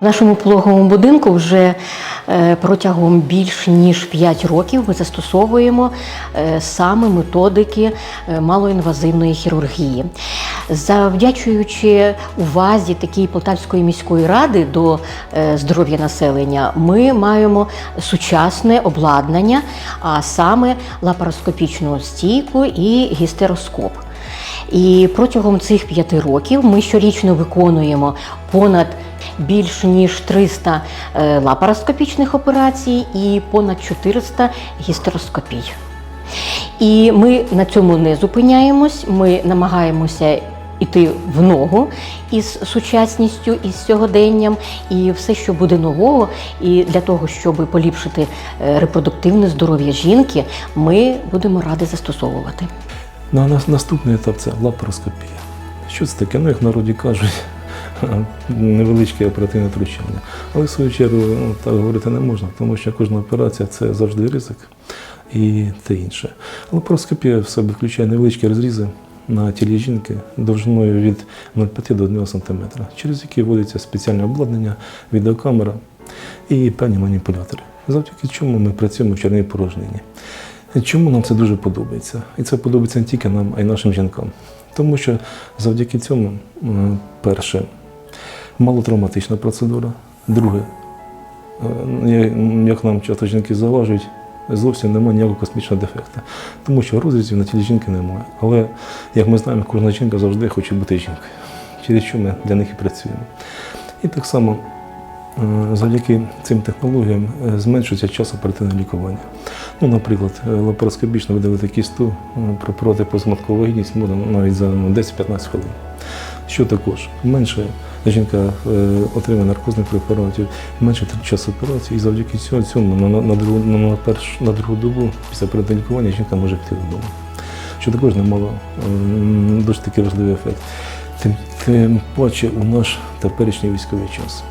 В нашому пологовому будинку вже е, протягом більш ніж 5 років ми застосовуємо е, саме методики е, малоінвазивної хірургії. Завдячуючи увазі такої Полтавської міської ради до здоров'я населення, ми маємо сучасне обладнання, а саме лапароскопічну стійку і гістероскоп. І протягом цих п'яти років ми щорічно виконуємо понад більш ніж 300 е, лапароскопічних операцій і понад 400 гістероскопій. І ми на цьому не зупиняємось. Ми намагаємося йти в ногу із сучасністю, із сьогоденням, і все, що буде нового, і для того, щоб поліпшити е, репродуктивне здоров'я жінки, ми будемо раді застосовувати. Ну, а нас- наступний етап це лапароскопія. Що це таке? Ну, як народі кажуть, невеличке оперативне втручання. Але в свою чергу ну, так говорити не можна, тому що кожна операція це завжди ризик і те інше. Лапароскопія в себе включає невеличкі розрізи на тілі жінки довжиною від 0,5 до 1 см, через які вводиться спеціальне обладнання, відеокамера і певні маніпулятори. Завдяки чому ми працюємо в черній порожнині. Чому нам це дуже подобається? І це подобається не тільки нам, а й нашим жінкам. Тому що завдяки цьому, перше, малотравматична процедура. Друге, е, як нам часто жінки заважують, зовсім немає ніякого космічного дефекту. Тому що розрізів на тілі жінки немає. Але, як ми знаємо, кожна жінка завжди хоче бути жінкою, через що ми для них і працюємо. І так само е, завдяки цим технологіям е, зменшується час оперативного лікування. Ну, наприклад, лапароскопічно видалити кісту е, про протипозматкову вагітність можна навіть за ну, 10-15 хвилин. Що також? Менше жінка е, отримує наркозних препаратів, менше трат час операції, і завдяки цьому, цьому на, на, другу, на, перш, на другу добу після лікування жінка може піти додому. Що також немало е, досить такий важливий ефект. Тим, тим паче у наш теперішній військовий час.